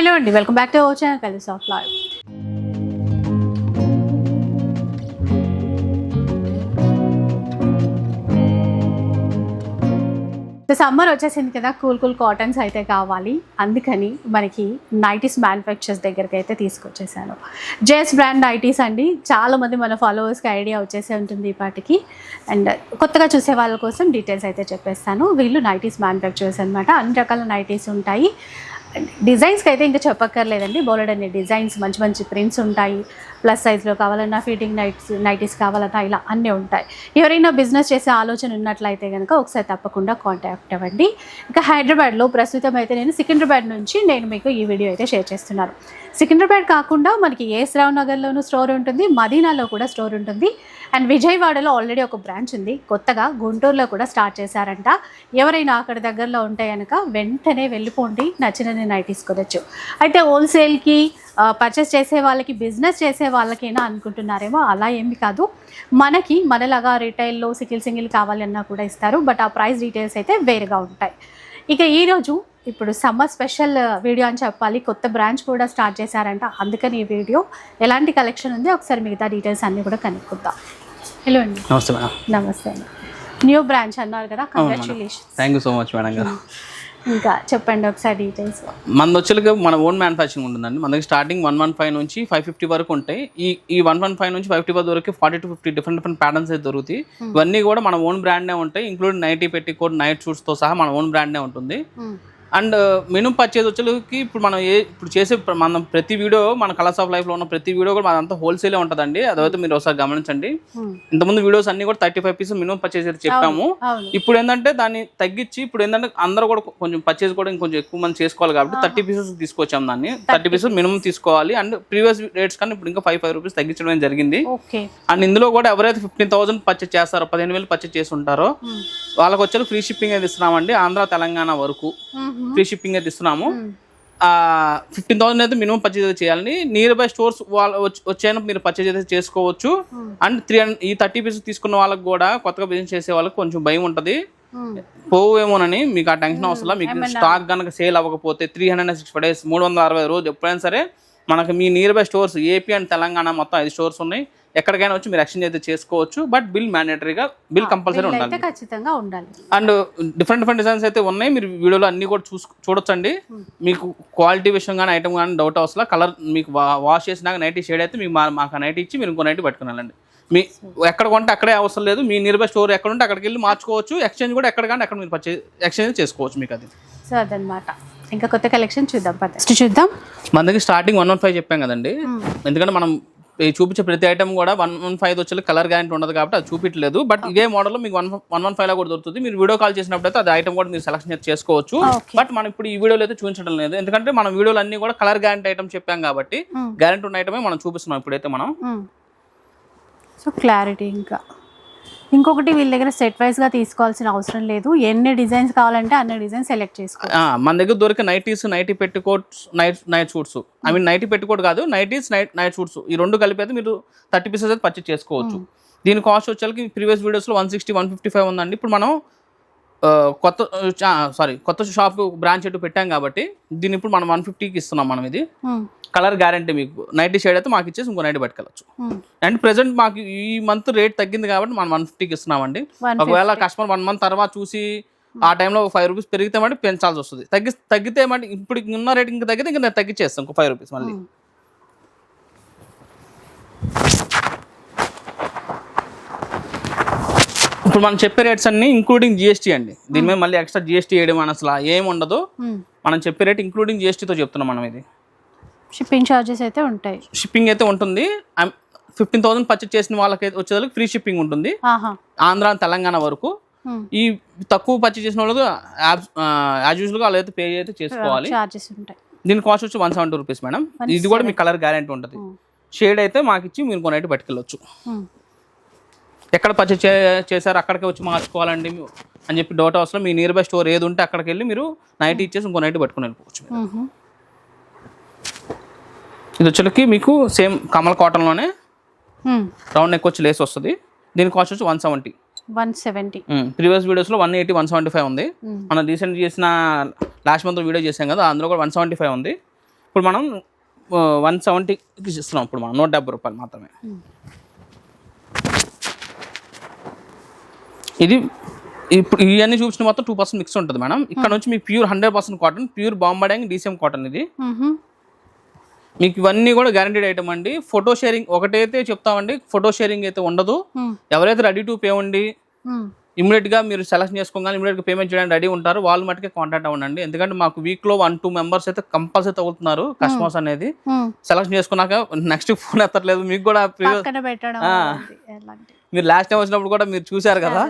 Hello అండి welcome back to our channel కలిసి of live summer వచ్చేసింది కదా కూల్ కూల్ కాటన్స్ అయితే కావాలి. అందుకని మనకి నైటీస్ మ్యానుఫ్యాక్చర్స్ దగ్గరికి అయితే తీసుకొచ్చేసాను. జేస్ బ్రాండ్ నైటీస్ అండి. చాలా మంది మన ఫాలోవర్స్కి ఐడియా వచ్చేసే ఉంటుంది ఈ పాటికి. అండ్ కొత్తగా చూసే వాళ్ళ కోసం డీటెయిల్స్ అయితే చెప్పేస్తాను. వీళ్ళు నైటీస్ మ్యానుఫ్యాక్చర్స్ అనమాట అన్ని రకాల నైటీస్ ఉంటాయి. డిజైన్స్కి అయితే ఇంకా చెప్పక్కర్లేదండి. బోలెడ్ అనే డిజైన్స్ మంచి మంచి ప్రింట్స్ ఉంటాయి. ప్లస్ సైజ్లో కావాలన్నా ఫిటింగ్ నైట్స్ నైటీస్ కావాలన్నా ఇలా అన్నీ ఉంటాయి. ఎవరైనా బిజినెస్ చేసే ఆలోచన ఉన్నట్లయితే కనుక ఒకసారి తప్పకుండా కాంటాక్ట్ అవ్వండి. ఇంకా హైదరాబాద్లో ప్రస్తుతం అయితే నేను సికింద్రాబాద్ నుంచి నేను మీకు ఈ వీడియో అయితే షేర్ చేస్తున్నాను. సికింద్రాబాద్ కాకుండా మనకి ఏ రావు నగర్లోనూ స్టోర్ ఉంటుంది. మదీనాలో కూడా స్టోర్ ఉంటుంది. అండ్ విజయవాడలో ఆల్రెడీ ఒక బ్రాంచ్ ఉంది. కొత్తగా గుంటూరులో కూడా స్టార్ట్ చేశారంట. ఎవరైనా అక్కడ దగ్గరలో ఉంటే కనుక వెంటనే వెళ్ళిపోండి. నచ్చిన నైటీస్ కొనొచ్చు అయితే హోల్సేల్కి పర్చేస్ చేసే వాళ్ళకి బిజినెస్ చేసే వాళ్ళకైనా అనుకుంటున్నారేమో అలా ఏమి కాదు. మనకి మనలాగా రిటైల్లో సింగిల్ సింగిల్ కావాలన్నా కూడా ఇస్తారు. బట్ ఆ ప్రైస్ డీటెయిల్స్ అయితే వేరుగా ఉంటాయి. ఇక ఈరోజు ఇప్పుడు సమ్మర్ స్పెషల్ వీడియో అని చెప్పాలి. కొత్త బ్రాంచ్ కూడా స్టార్ట్ చేశారంట. అందుకని ఈ వీడియో ఎలాంటి కలెక్షన్ ఉంది? ఒకసారి మిగతా డీటెయిల్స్ అన్నీ కూడా కనుక్కుందాం. హలో అండి. నమస్తే మేడం. నమస్తే అండి. న్యూ బ్రాంచ్ అన్నారు కదా congratulation thank you so much madam గారు. ఇంకా చెప్పండి ఒకసారి డీటెయిల్స్ మన వచ్చేకి మన ఓన్ మ్యానుఫ్యాక్చరింగ్ ఉంటుందండి. మన దగ్గర స్టార్టింగ్ వన్ వన్ ఫైవ్ నుంచి ఫైవ్ ఫిఫ్టీ వరకు ఉంటాయి. ఈ ఈ వన్ వన్ ఫైవ్ నుంచి ఫైవ్ ఫిఫ్టీ వరకు forty to fifty different different patterns అయితే దొరుకుతాయి. ఇవన్నీ కూడా మన ఓన్ బ్రాండ్నే ఉంటాయి. Including nighty petticoat night షూట్స్తో సహా మన ఓన్ బ్రాండ్నే ఉంటుంది. అండ్ మినిమం పర్చేజ్ వచ్చేకి ఇప్పుడు మనం ఏ ఇప్పుడు చేసే మనం ప్రతి వీడియో మన కలర్స్ ఆఫ్ లైఫ్లో ఉన్న ప్రతి వీడియో కూడా మనంతా హోల్సేలే ఉంటుందండి. అదైతే మీరు ఒకసారి గమనించండి. ఇంతకుముందు వీడియోస్ అన్ని కూడా thirty five pieces minimum purchase చెప్పాము. ఇప్పుడు ఏంటంటే దాన్ని తగ్గించి ఇప్పుడు ఏంటంటే అందరూ కూడా కొంచెం పర్చేజ్ కూడా ఇంకొంచెం ఎక్కువ మంది చేసుకోవాలి కాబట్టి థర్టీ పీసెస్ తీసుకొచ్చాం దాన్ని. థర్టీ పీసెస్ మినిమం తీసుకోవాలి. అండ్ ప్రీవియస్ రేట్స్ కానీ ఇప్పుడు ఇంకా ఫైవ్ ఫైవ్ రూపీస్ తగ్గించడం జరిగింది. అండ్ ఇందులో కూడా ఎవరైతే ఫిఫ్టీన్ థౌసండ్ పర్చేజ్ చేస్తారో పదిహేను వేలు పర్చేజ్ చేసి ఉంటారో వాళ్ళకి వచ్చే ఫ్రీ షిప్పింగ్ అయితే ఇస్తున్నామండి ఆంధ్ర తెలంగాణ వరకు. ఫ్రీ షిప్పింగ్ అయితే ఇస్తున్నాము. ఫిఫ్టీన్ థౌసండ్ అయితే మినిమం పర్చేజ్ అయితే చేయాలని నియర్ బై స్టోర్స్ వాళ్ళు వచ్చి- వచ్చేనా మీరు పర్చేజ్ అయితే చేసుకోవచ్చు. అండ్ త్రీ ఈ థర్టీ పీసెస్ తీసుకున్న వాళ్ళకి కూడా కొత్తగా బిజినెస్ చేసే వాళ్ళకి కొంచెం భయం ఉంటుంది. పోవేమోనని మీకు ఆ టెన్షన్ అవసరం. మీకు స్టాక్ కనుక సేల్ అవ్వకపోతే three hundred sixty five days మూడు వందల అరవై రోజు ఎప్పుడైనా సరే మనకి మీ nearby stores AP and Telangana మొత్తం ఐదు స్టోర్స్ ఉన్నాయి. ఎక్కడికైనా వచ్చి మీరు ఎక్స్చేంజ్ అయితే చేసుకోవచ్చు బట్ బిల్ మ్యాండేటరీగా బిల్ కంపల్సరీ ఉండాలి. ఖచ్చితంగా ఉండాలి. అండ్ డిఫరెంట్ డిఫరెంట్ డిజైన్స్ అయితే ఉన్నాయి. మీరు వీడియోలో అన్ని కూడా చూసు చూడొచ్చండి. మీకు క్వాలిటీ విషయం కానీ ఐటమ్ కానీ డౌట్ అవసరం కలర్ మీకు వాష్ చేసినాక నైటీ షేడ్ అయితే మీకు మా- మాకు నైట్ ఇచ్చి మీరు ఇంకో నైట్ పట్టుకుని వెళ్ళండి మీ ఎక్కడ కొంటే అక్కడే అవసరం లేదు. మీ నియర్ బై స్టోర్ ఎక్కడ ఉంటే అక్కడికి వెళ్ళి మార్చుకోవచ్చు. ఎక్స్చేంజ్ కూడా ఎక్కడ కానీ అక్కడ మీరు ఎక్స్చేంజ్ చేసుకోవచ్చు మీకు అది. సో అదనమాట ఇంకా కొత్త కలెక్షన్ చూద్దాం ఫస్ట్ చూద్దాం. మన దగ్గర స్టార్టింగ్ వన్ వన్ ఫైవ్ చెప్పాం కదండి. ఎందుకంటే మనం చూపించే ప్రతి ఐటమ్ కూడా వన్ వన్ ఫైవ్ వచ్చే కలర్ గ్యారెంటీ ఉండదు కాబట్టి అది చూపించలేదు. బట్ ఇదే మోడల్ మీకు వన్ వన్ వన్ ఫైవ్లో కూడా దొరుకుతుంది. మీరు వీడియో కాల్ చేసినప్పుడు అయితే అది ఐటమ్ కూడా మీరు సెలెక్షన్ చేసుకోవచ్చు. బట్ మనం ఇప్పుడు ఈ వీడియోలో అయితే చూపించడం లేదు. ఎందుకంటే మన వీడియోలు అన్ని కూడా కలర్ గ్యారెంటీ ఐటమ్ చెప్పాం కాబట్టి Hmm. గ్యారెంటీ ఉన్న ఐటమే మనం చూపిస్తున్నాం ఇప్పుడైతే మనం. సో క్లారిటీ ఇంకా. ఇంకొకటి వీళ్ళ దగ్గర సెట్ వైజ్గా తీసుకోవాల్సిన అవసరం లేదు. ఎన్ని డిజైన్స్ కావాలంటే అన్ని డిజైన్ సెలెక్ట్ చేసుకో. మన దగ్గర దొరికే nighties nighty petticoats night night suits I mean nighty petticoat కాదు నైటీస్ నైట్ నైట్ షూట్స్ ఈ రెండు కలిపి అయితే మీరు థర్టీ పీసెస్ అయితే పర్చేస్ చేసుకోవచ్చు. దీని కాస్ట్ వచ్చేసరికి ప్రీవియస్ వీడియోస్లో one sixty one fifty five ఉందండి. ఇప్పుడు మనం కొత్త సారీ కొత్త షాప్ బ్రాంచ్ ఎటు పెట్టాం కాబట్టి దీన్ని ఇప్పుడు మనం వన్ ఫిఫ్టీకి ఇస్తున్నాం మనం ఇది. కలర్ గ్యారంటీ మీకు. నైటీ షేడ్ అయితే మాకు ఇచ్చేసి ఇంకో నైటీ పట్టుకెళ్ళచ్చు. అండ్ ప్రెసెంట్ మాకు ఈ మంత్ రేట్ తగ్గింది కాబట్టి మనం వన్ ఫిఫ్టీకి ఇస్తున్నామండి. ఒకవేళ కస్టమర్ వన్ మంత్ తర్వాత చూసి ఆ టైంలో ఫైవ్ రూపీస్ పెరిగితే మళ్ళీ పెంచాల్సి వస్తుంది. తగ్గి తగ్గితే మళ్ళీ ఇప్పుడు ఉన్న రేట్ ఇంకా తగ్గితే ఇంకా నేను తగ్గించేస్తాను ఇంకో ఫైవ్ రూపీస్ మళ్ళీ. ఇప్పుడు మనం చెప్పే రేట్స్ అన్ని ఇంక్లూడింగ్ జిఎస్టీ అండి. దీని మీద మళ్ళీ ఎక్స్ట్రా జిఎస్టీ వేయడం అని అసలు ఏం ఉండదు. మనం చెప్పే రేట్ ఇంక్లూడింగ్ జిఎస్టీతో చెప్తున్నాం మనం ఇది. షిప్పింగ్ ఛార్జెస్ అయితే ఉంటాయి. షిప్పింగ్ అయితే ఉంటుంది. ఫిఫ్టీన్ థౌసండ్ పర్చేస్ చేసిన వాళ్ళకి వచ్చేదానికి ఫ్రీ షిప్పింగ్ ఉంటుంది. ఆంధ్ర తెలంగాణ వరకు. Hmm. ఈ తక్కువ పర్చేస్ చేసిన వాళ్ళకి యాజ్ యూజువల్గా వాళ్ళు అయితే పే అయితే చేసుకోవాలి. ఛార్జెస్ ఉంటాయి. దీని కాస్ట్ వచ్చి వన్ సెవెంటీ రూపీస్ మేడం ఇది కూడా మీ కలర్ గ్యారెంటీ ఉంటుంది. షేడ్ అయితే మాకు ఇచ్చి మీరు కొనైతే పట్టుకెళ్ళొచ్చు. Hmm. ఎక్కడ పర్చేస్ చేశారు అక్కడికి వచ్చి మార్చుకోవాలండి అని చెప్పి డౌట్ అవసరం మీ నియర్ బై స్టోర్ ఏది ఉంటే అక్కడికి వెళ్ళి మీరు నైట్ ఇచ్చేసి ఇంకో నైట్ పట్టుకుని వెళ్ళిపోవచ్చు. ఇది వచ్చేకి మీకు సేమ్ కమల్ కాటన్లోనే. రౌండ్ నెక్ వచ్చి లేస్ వస్తుంది. దీని కాస్ట్ వచ్చి one seventy. One seventy. Previous వీడియోస్లో one eighty one seventy five ఉంది. మనం రీసెంట్ చేసిన లాస్ట్ మంత్ వీడియో చేసాం కదా అందులో కూడా వన్ సెవెంటీ ఫైవ్ ఉంది. ఇప్పుడు మనం వన్ సెవెంటీకి ఇస్తున్నాం. ఇప్పుడు మనం నూట డెబ్బై రూపాయలు మాత్రమే. ఇది ఇప్పుడు ఇవన్నీ చూపించిన మొత్తం టూ పర్సెంట్ మిక్స్ ఉంటుంది మేడం. ఇక్కడ నుంచి మీకు pure hundred percent cotton pure Bombay Dyeing DCM cotton ఇది. మీకు ఇవన్నీ కూడా గ్యారంటీడ్ ఐటమ్ అండి. ఫోటో షేరింగ్ ఒకటైతే చెప్తామండి. ఫోటో షేరింగ్ అయితే ఉండదు. మ్మ్. ఎవరైతే రెడీ టు పే ఉండి. ఇమీడియట్గా మీరు సెలెక్ట్ చేసుకోగానే ఇమీడియట్గా పేమెంట్ చేయడానికి రెడీ ఉంటారు వాళ్ళు మటుకే కాంటాక్ట్ అవ్వండి. ఎందుకంటే మాకు వీక్లో వన్ టూ మెంబర్స్ అయితే కంపల్సరీ తగులుతున్నారు కస్టమర్స్ అనేది. మ్మ్. సెలెక్ట్ చేసుకున్నాక నెక్స్ట్ ఫోన్ ఎత్తట్లేదు. మీకు కూడా మీరు లాస్ట్ టైం వచ్చినప్పుడు కూడా మీరు చూశారు కదా.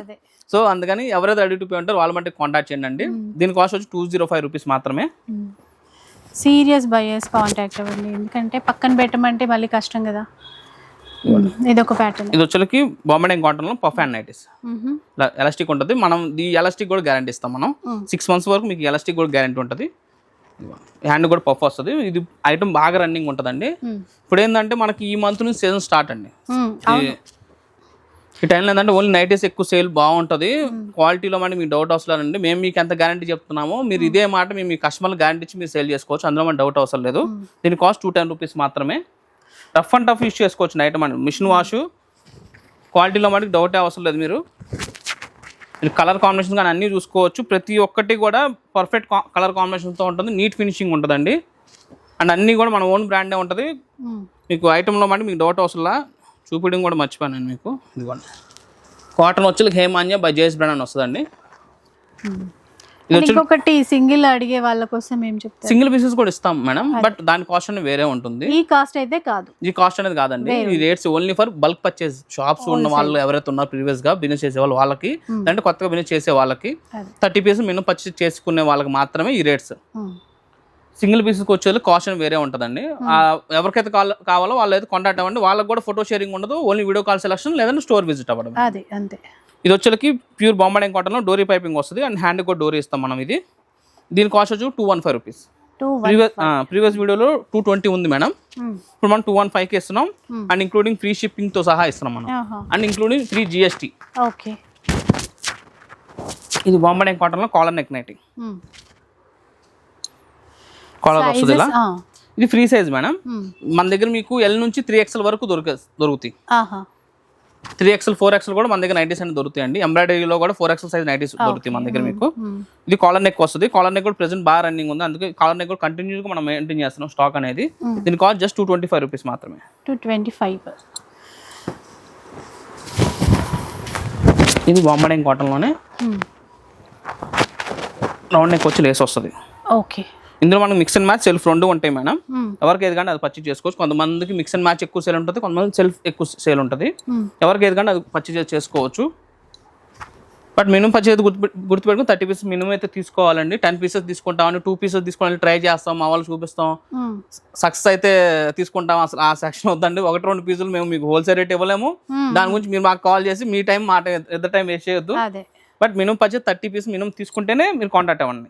సో అందుకని ఎవరైతే రెడీ టు పే ఉంటారో వాళ్ళ మటుకు కాంటాక్ట్ చేయండి దీని కాస్ట్ వచ్చి టూ జీరో ఫైవ్ రూపీస్ మాత్రమే. సీరియస్ బయర్స్ కాంటాక్ట్ అవ్వండి. ఎందుకంటే పక్కన పెట్టమంటే మళ్ళీ కష్టం కదా. ఇది ఒక ప్యాటర్న్ ఇది వచ్చేకి బాంబే కాటన్లో పఫ్ నైటీస్ ఎలాస్టిక్ ఉంటుంది. మనం ఈ ఎలాస్టిక్ కూడా గ్యారంటీ ఇస్తాం మనం. సిక్స్ మంత్స్ వరకు మీకు ఎలాస్టిక్ కూడా గ్యారంటీ ఉంటుంది. హ్యాండ్ కూడా పఫ్ వస్తుంది. ఇది ఐటమ్ బాగా రన్నింగ్ ఉంటుందండి. ఇప్పుడు ఏంటంటే మనకి ఈ మంత్ నుంచి సీజన్ స్టార్ట్ అండి. ఈ- టైంలో ఏంటంటే ఓన్లీ నైటీస్ ఎక్కువ సేల్ బాగుంటుంది. క్వాలిటీలో మరి మీకు డౌట్ అవసరం లేదండి. మేము మీకు ఎంత గ్యారంటీ చెప్తున్నామో మీరు ఇదే మాట మేము మీ కస్టమర్ గ్యారంటీ ఇచ్చి మీరు సేల్ చేసుకోవచ్చు. అందులో మన డౌట్ అవసరం లేదు. దీని కాస్ట్ టూ టెన్ రూపీస్ మాత్రమే. రఫ్ అండ్ టఫ్ యూస్ చేసుకోవచ్చు ఐటమ్ అండి మిషన్ వాష్ క్వాలిటీలో మటుకు డౌట్ అవసరం లేదు మీరు. మీరు కలర్ కాంబినేషన్ కానీ అన్నీ చూసుకోవచ్చు. ప్రతి ఒక్కటి కూడా పర్ఫెక్ట్ కలర్ కాంబినేషన్తో ఉంటుంది. నీట్ ఫినిషింగ్ ఉంటుందండి. అండ్ అన్నీ కూడా మన ఓన్ బ్రాండే ఉంటుంది. మీకు ఐటెంలో మటుకు మీకు డౌట్ అవసరంలా చూపించడం కూడా మర్చిపోయాను మీకు. ఇదిగోండి. కాటన్ వచ్చి హేమాన్య బై జేఎస్ బ్రాండ్ అని వస్తుందండి. ఇంకొకటి సింగిల్ అడిగే వాళ్ళ కోసం ఏం చెప్తారు? సింగిల్ పీసెస్ కూడా ఇస్తాం మేడం బట్ దాని కాస్ట్ అనేది వేరే ఉంటుంది. ఈ కాస్ట్ అయితే కాదు. ఈ కాస్ట్ అనేది కాదండి. ఈ rates only for bulk purchase shops ఉన్న వాళ్ళు ఎవరైతే ఉన్నారో ప్రీవియస్గా బిజినెస్ చేసే వాళ్ళు వాళ్ళకి అంటే కొత్తగా బిజినెస్ చేసే వాళ్ళకి థర్టీ పీసెస్ మినిమం పర్చేస్ చేసుకునే వాళ్ళకి మాత్రమే ఈ రేట్స్. సింగిల్ పీసెస్కి వచ్చేది కాస్ట్ వేరే ఉంటుందండి. ఆ, ఎవరికైతే కాల్ కావాలో వాళ్ళు అయితే కాంటాక్ట్ అవ్వండి. వాళ్ళకి కూడా ఫోటో షేరింగ్ ఉండదు. ఓన్లీ వీడియో కాల్ సెలక్షన్ లేదంటే స్టోర్ విజిట్ అవ్వడం అదే అంతే. ఇది వచ్చేకి ప్యూర్ బాంబాడే కాటన్లో డోరీ పైపింగ్ వస్తుంది. అండ్ హ్యాండ్ కూడా డోరీ ఇస్తాం మనం ఇది. దీని కాస్ట్ వచ్చి two one five rupees previous వీడియోలో టూ ట్వంటీ ఉంది మేడం ఇప్పుడు మనం టూ వన్ ఫైవ్కి ఇస్తున్నాం. అండ్ ఇంక్లూడింగ్ ఫ్రీ షిప్పింగ్తో సహా ఇస్తున్నాం మనం. And including free GST okay. ఇది బాంబాడే కాటన్లో కాలర్ నెక్ నైటీ కాలర్ వస్తుంది ఇలా ఇది ఫ్రీ సైజ్ మేడం. మన దగ్గర మీకు ఎల్ నుంచి త్రీ ఎక్స్ఎల్ వరకు దొరికే దొరుకుతాయి. త్రీ ఎక్స్ఎల్ ఫోర్ ఎక్స్ఎల్ కూడా మన దగ్గర నైటీస్ అనేది దొరుకుతాయి అండి. ఎంబ్రాయిడరీలో కూడా ఫోర్ ఎక్స్ఎల్ సైజ్ నైటీస్ దొరుకుతాయి మన దగ్గర మీకు. ఇది కాలర్ నెక్ వస్తుంది. కాలర్ నెక్ కూడా ప్రెసెంట్ బాగా రన్నింగ్ ఉంది. అందుకే కాలర్ నెక్ కూడా కంటిన్యూగా మనం మెయింటైన్ చేస్తున్నాం స్టాక్ అనేది. దీని cost just two twenty five rupees మాత్రమే. టూ ట్వంటీ ఫైవ్ ఇది బాంబడే కాటన్లోనే రౌండ్ నెక్ వచ్చి లేస్ వస్తుంది. ఓకే ఇందులో మనకు మిక్స్ అండ్ మ్యాచ్ సెల్ఫ్ రెండు ఉంటాయి మేడం ఎవరికి ఏది కానీ అది పర్చేజ్ చేసుకోవచ్చు. కొంతమందికి మిక్స్ అండ్ మ్యాచ్ ఎక్కువ సేల్ ఉంటుంది కొంతమంది సెల్ఫ్ ఎక్కువ సేల్ ఉంటుంది. ఎవరికి ఏది కానీ అది పర్చేజ్ చేసుకోవచ్చు. బట్ మినిమం పర్చేజ్ గుర్తు గుర్తుపెట్టుకుని థర్టీ పీసెస్ మినిమం అయితే తీసుకోవాలండి. టెన్ పీసెస్ తీసుకుంటామని టూ పీసెస్ తీసుకోవాలి ట్రై చేస్తాం మా వాళ్ళు చూపిస్తాం. సక్సెస్ అయితే తీసుకుంటాం అసలు ఆ సెక్షన్ వద్దండి. ఒకటి రెండు పీసులు మేము మీకు హోల్సేల్ రేట్ ఇవ్వలేము. దాని గురించి మీరు మాకు కాల్ చేసి మీ టైం మా టైం ఇద్దరు టైం వేస్ట్ చేయొద్దు. But minimum purchase thirty piece minimum తీసుకుంటేనే మీరు కాంటాక్ట్ అవ్వండి.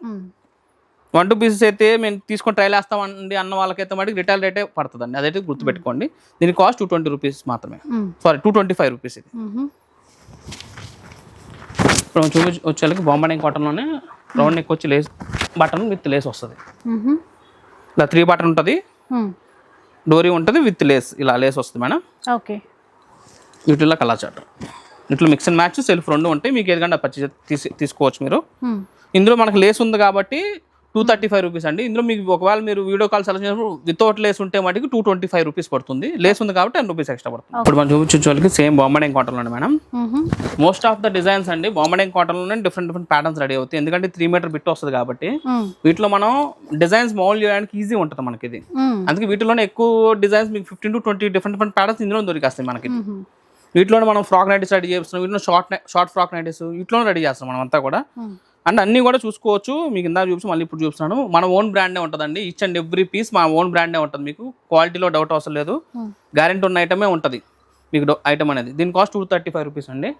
వన్ టూ పీసెస్ అయితే మేము తీసుకొని ట్రైల్ వేస్తామండి అన్న వాళ్ళకైతే మటుకు రిటైల్ రేటే పడుతుందండి. అదైతే గుర్తుపెట్టుకోండి. దీని కాస్ట్ టూ ట్వంటీ రూపీస్ మాత్రమే. Sorry two twenty five rupees ఇది. ఇప్పుడు చూపించి వచ్చేళ్ళకి బాంబాడే కాటన్లోనే రౌండ్ నెక్ వచ్చి లేస్ బటన్ విత్ లేస్ వస్తుంది. ఇలా త్రీ బటన్ ఉంటుంది. డోరీ ఉంటుంది విత్ లేస్ ఇలా లేస్ వస్తుంది మేడం. ఓకే. వీటిలో కలర్ చార్ట్. ఇట్లా మిక్స్ అండ్ మ్యాచ్ సెల్ఫ్ రెండు ఉంటాయి. మీకు ఏదైనా పర్చేజ్ తీసి తీసుకోవచ్చు మీరు. ఇందులో మనకు లేస్ ఉంది కాబట్టి టూ థర్టీ ఫైవ్ రూపీస్ అండి ఇందులో మీకు ఒకవేళ మీరు వీడియో కాల్ సెలెక్ట్ చేసినప్పుడు వితౌట్ లేస్ ఉంటే మటుకు టూ ట్వంటీ ఫైవ్ రూపీస్ పడుతుంది లేస్ ఉంది కాబట్టి టెన్ రూపీస్ ఎక్స్ట్రా పడుతుంది ఇప్పుడు మనం చూపించే వాళ్ళకి సేమ్ బాంబడే కాటన్లో madam. Most of the designs అండి బాంబడే కాటన్లోనే డిఫరెంట్ డిఫరెంట్ ప్యాటర్న్స్ రెడీ అవుతాయి ఎందుకంటే త్రీ మీటర్ బిట్ వస్తుంది కాబట్టి. వీటిలో మనం డిజైన్స్ మౌల్డ్ చేయడానికి ఈజీ ఉంటుంది మనకి ఇది. అందుకే వీటిలోనే ఎక్కువ డిజైన్స్ మీకు fifteen to twenty different different patterns ఇందులో దొరికేస్తాయి మనకి. వీటిలోనే మనం ఫ్రాక్ నైటీస్ రెడీ చేస్తున్నాం వీటిలో షార్ట్ షార్ట్ ఫ్రాక్ నైటీస్ వీటిలోనే రెడీ చేస్తాం మనం అంతా కూడా. అండ్ అన్నీ కూడా చూసుకోవచ్చు. మీకు ఇందాక చూపించి మళ్ళీ ఇప్పుడు చూపిస్తున్నాను. మన ఓన్ బ్రాండే ఉంటుందండి. ఈచ్ అండ్ ఎవ్రీ పీస్ మా ఓన్ బ్రాండే ఉంటుంది. మీకు క్వాలిటీలో డౌట్ అవసరం లేదు. గ్యారెంటీ ఉన్న ఐటమే ఉంటుంది. మీకు ఐటమ్ అనేది. దీని cost two thirty five rupees అండి.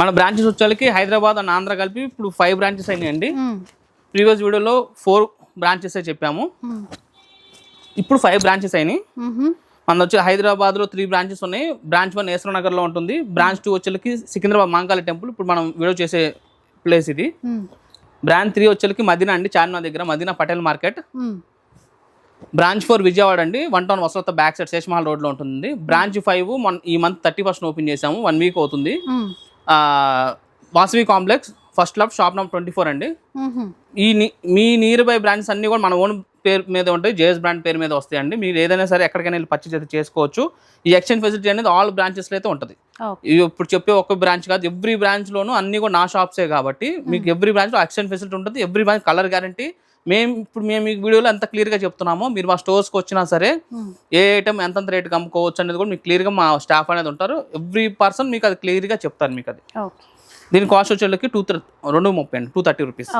మన బ్రాంచెస్ వచ్చేకి హైదరాబాద్ అండ్ ఆంధ్ర కలిపి ఇప్పుడు ఫైవ్ బ్రాంచెస్ అయినాయండి. ప్రీవియస్ వీడియోలో ఫోర్ బ్రాంచెస్ చెప్పాము. ఉమ్. ఇప్పుడు ఫైవ్ బ్రాంచెస్ అయినాయి. మ్మ్. మన వచ్చి హైదరాబాద్లో త్రీ బ్రాంచెస్ ఉన్నాయి. బ్రాంచ్ వన్ నగర్లో ఉంటుంది. బ్రాంచ్ టూ వచ్చేకి సికింద్రాబాద్ మాంకాళి టెంపుల్. ఇప్పుడు మనం వీడియో చేసే ప్లేస్ ఇది. బ్రాంచ్ త్రీ వచ్చేకి మదీనా అండి చార్మినార్ దగ్గర Madina Patel market. Branch four Vijayawada అండి వన్ టౌన్ వసలత బ్యాక్ సైడ్ శేషమహల్ రోడ్లో ఉంటుంది బ్రాంచ్ ఫైవ్ మన ఈ మంత్ థర్టీ ఫస్ట్ ఓపెన్ చేసాము వన్ వీక్ అవుతుంది. ఆ, వాసవి కాంప్లెక్స్ ఫస్ట్ లబ్ షాప్ నెంబర్ ట్వంటీ ఫోర్ అండి. ఈ మీ నియర్ బై బ్రాండ్స్ అన్ని కూడా మన ఓన్ పేరు మీద ఉంటాయి జేఎస్ బ్రాండ్ పేరు మీద వస్తాయండి. మీరు ఏదైనా సరే ఎక్కడికైనా వెళ్ళి పర్చేజ్ అయితే చేసుకోవచ్చు. ఈ ఎక్స్చేంజ్ ఫెసిలిటీ అనేది ఆల్ బ్రాంచెస్లో అయితే ఉంటుంది. ఇప్పుడు చెప్పే ఒక్క బ్రాంచ్ కాదు ఎవ్రీ బ్రాంచ్లోనూ అన్ని కూడా నా షాప్సే కాబట్టి మీకు ఎవ్రీ బ్రాంచ్లో ఎక్స్చేంజ్ ఫెసిలిటీ ఉంటుంది ఎవ్రీ బ్రాంచ్ కలర్ గ్యారంటీ మేము ఇప్పుడు మేము ఈ వీడియోలో ఎంత క్లియర్గా చెప్తున్నామో మీరు మా స్టోర్స్కి వచ్చినా సరే. ఏ ఐటమ్ ఎంతంత రేటుకి అమ్ముకోవచ్చు అనేది కూడా మీకు క్లియర్గా మా స్టాఫ్ అనేది ఉంటారు. ఎవ్రీ పర్సన్ మీకు అది క్లియర్గా చెప్తారు మీకు అది దీని కాస్ట్ వచ్చేళ్ళకి టూ రెండు ముప్పై అండి టూ థర్టీ రూపీస్